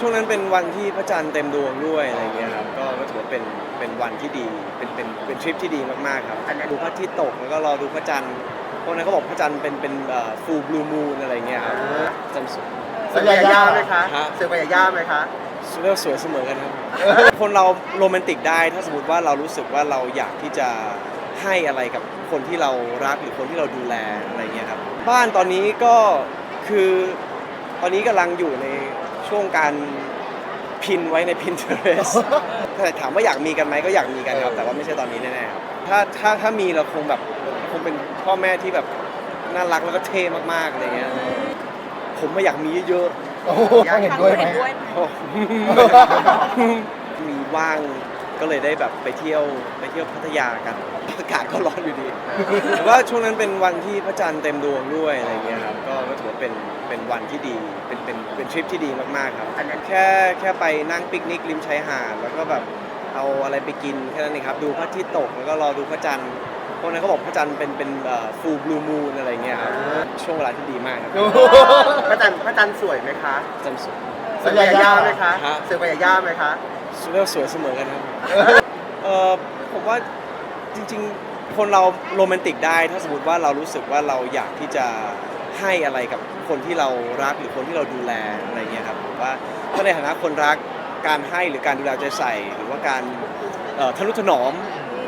ช่วงนั้นเป็นวันที่พระจันทร์เต็มดวงด้วยอะไรเงี้ยครับก็ก็ถือว่าเป็นเป็นวันที่ดีเป็นเป็นเป็นทริปที่ดีมากๆครับดูพระอาทิตย์ตกแล้วก็รอดูพระจันทร์พวกนั้นเขาบอกพระจันทร์เป็นเป็นฟูลบลูมูนอะไรเงี้ยครับจันทร์สวยสวยยาไหมคะฮะสวยยาไหมคะเรียกว่าสวยเสมอกันครับ คนเราโรแมนติกได้ถ้าสมมติว่าเรารู้สึกว่าเราอยากที่จะให้อะไรกับคนที่เรารักหรือคนที่เราดูแลอะไรเงี้ยครับบ้านตอนนี้ก็คือตอนนี้กำลังอยู่ใน ช่วงการพินไว้ใน Pinterest แต่ถามว่าอยากมีกันไหมก็อยากมีกันครับ แต่ว่าไม่ใช่ตอนนี้แน่ๆครับถ้าถ้าถ้ามีเราคงแบบคงเป็นพ่อแม่ที่แบบน่ารักแล้วก็เท่มากๆอะไรเงี้ยผมไม่อยากมีเยอะๆโอ้โหเขาเห็นด้วยไหมโอ้มีว่าง ก็เลยได้แบบไปเที่ยวไปเที่ยวพัทยากัน อากาศก็ร้อนอยู่ดีแต่ว่าช่วงนั้นเป็นวันที่พระจันทร์เต็มดวงด้วยอะไรเงี้ยครับก็ก็ถือว่าเป็นเป็นวันที่ดี เป็นเป็นเป็นทริปที่ดีมากๆครับอันนั้นแค่แค่ไปนั่งปิกนิกริมชายหาดแล้วก็แบบเอาอะไรไปกินแค่นั้นเองครับดูพระอาทิตย์ตกแล้วก็รอดูพระจันทร์พวกนั้นเขาบอกพระจันทร์เป็นเป็นฟูลบลูมูนอะไรเงี้ยครับช่วงเวลาที่ดีมากครับโอ้โหพระจันทร์พระจันทร์สวยไหมคะจันทร์สวย สวยยาไหมคะฮะสวยยาไหมคะ เรียกว่าสวยเสมอกันครับเออผมว่าจริงๆ คนเราโรแมนติกได้ ถ้าสมมติว่าเรารู้สึกว่าเราอยากที่จะให้อะไรกับคนที่เรารักหรือคนที่เราดูแลอะไรเงี้ยครับผมว่าถ้าในฐานะคนรักการให้หรือการดูแลเอาใจใส่ หรือว่าการเอ่อทนุถนอม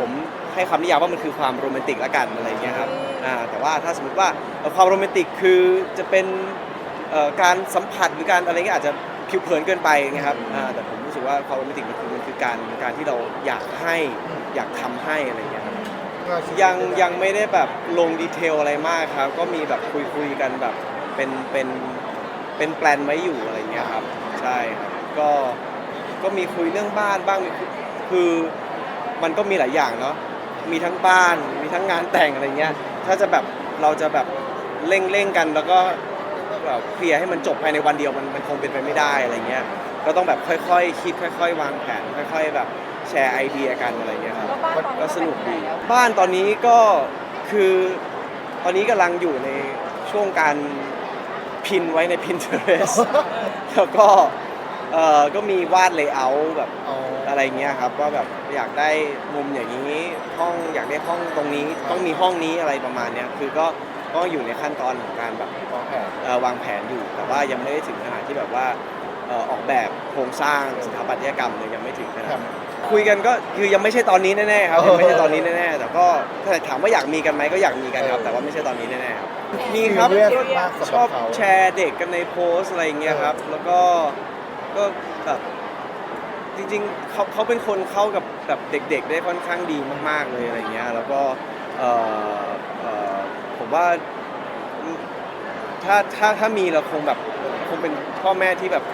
ผมให้คำนิยามว่ามันคือความโรแมนติกละกันอะไรเงี้ยครับอ่าแต่ว่าถ้าสมมติว่าเอ่อความโรแมนติกคือจะเป็น เอ่อการสัมผัสหรือการอะไรเงี้ยอาจจะ ผิวเผินเกินไปนะครับอ่าแต่ผมรู้สึกว่าความโรแมนติกมันคือมันคือการการที่เราอยากให้อยากทำให้อะไรเงี้ยครับยังยังไม่ได้แบบลงดีเทลอะไรมากครับ ก็มีแบบคุยคุยกันแบบเป็นเป็นเป็นแปลนไว้อยู่อะไรเงี้ยครับ ใช่ครับก็ก็มีคุยเรื่องบ้านบ้างคุยคือมันก็มีหลายอย่างเนาะมีทั้งบ้านมีทั้งงานแต่งอะไรเงี้ยถ้าจะแบบเราจะแบบเร่งเร่งกันแล้วก็ แบบเคลียร์ให้มันจบภายในวันเดียวมันมันคงเป็นไปไม่ได้อะไรเงี้ยก็ต้องแบบค่อยๆ คิดค่อย ๆ วางแผนค่อย ๆ แบบแชร์ไอเดียกันอะไรเงี้ยครับก็สนุกดีบ้านตอนนี้ก็คือตอนนี้กำลังอยู่ในช่วงการพินไว้ใน Pinterest แล้วก็เออก็มีวาดเลเยอร์แบบ อ๋อ อะไรเงี้ยครับว่าแบบอยากได้มุมอย่างนี้ห้องอยากได้ห้องตรงนี้ ต้องมีห้องนี้อะไรประมาณเนี้ยคือก็ ก็อยู่ในขั้นตอนของการแบบวางแผนเอ่อวางแผนอยู่ แต่ว่ายังไม่ได้ถึงขนาดที่แบบว่าเอ่อออกแบบโครงสร้างสถาปัตยกรรมเลยยังไม่ถึงขนาดนั้นคุยกันก็คือยังไม่ใช่ตอนนี้แน่ๆครับยังไม่ใช่ตอนนี้แน่ๆแต่ก็ถ้าถามว่าอยากมีกันไหมก็อยากมีกันครับแต่ว่าไม่ใช่ตอนนี้แน่ๆครับมีครับซีเรียสก็มากสำหรับชอบเขา แชร์เด็กกันในโพสต์อะไรอย่างเงี้ยครับ แล้วก็ก็แบบจริงๆเขาเขาเป็นคนเข้ากับแบบเด็ก ๆ ได้ค่อนข้างดีมาก ๆเลยอะไรเงี้ยแล้วก็เอ่อเอ่อ ผมว่าถ้าถ้าถ้ามีเราคงแบบคงเป็นพ่อแม่ที่แบบ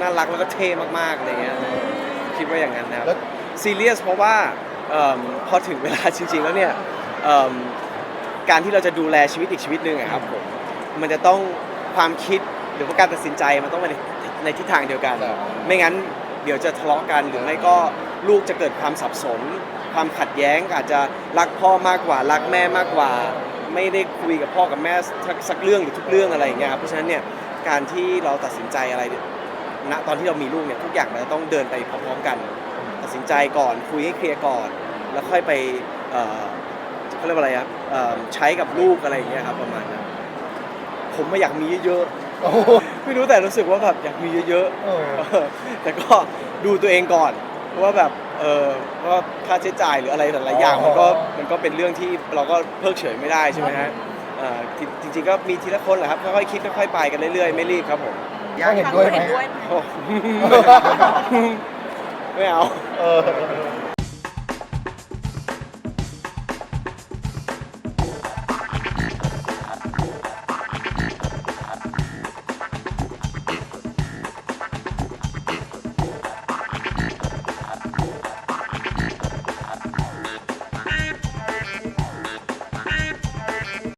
น่ารักแล้วก็เท่มากๆอะไรเงี้ยคิดว่าอย่างนั้นนะครับแล้ว ซีเรียสเพราะว่าเอิ่มพอถึงเวลาจริงๆแล้วเนี่ยเอิ่มการที่เราจะดูแลชีวิตอีกชีวิตหนึ่งอะครับผมมันจะต้องความคิดหรือว่าการตัดสินใจมันต้องไปในในทิศทางเดียวกัน ครับ ไม่งั้นเดี๋ยวจะทะเลาะกันหรือไม่ก็ลูกจะเกิดความสับสน ความขัดแย้งอาจจะรักพ่อมากกว่ารักแม่มากกว่า ไม่ได้คุยกับพ่อกับแม่สักสักเรื่องหรือทุกเรื่องอะไรอย่างเงี้ยครับเพราะฉะนั้นเนี่ยการที่เราตัดสินใจอะไรณตอนที่เรามีลูกเนี่ยทุกอย่างมันจะต้องเดินไปพร้อมๆกัน ตัดสินใจก่อนคุยให้เคลียร์ก่อน แล้วค่อยไปเอ่อเขาเรียกว่าอะไรครับเอ่อใช้กับลูกอะไรอย่างเงี้ยครับประมาณนั้นผมไม่อยากมีเยอะโอ้โหๆไม่รู้แต่รู้สึกว่าแบบอยากมีเยอะเออๆเออแต่ก็ดูตัวเองก่อน ว่าแบบเออว่าค่าใช้จ่ายหรืออะไรหลายๆอย่างมันก็มันก็เป็นเรื่องที่เราก็เพิกเฉยไม่ได้ใช่ไหมฮะเอ่อจริงจริงๆก็มีทีละคนแหละครับค่อยๆคิดค่อยๆไปกันเรื่อยๆไม่รีบครับผมเขาเห็นด้วยไหมโอ้ ไม่เอา เออ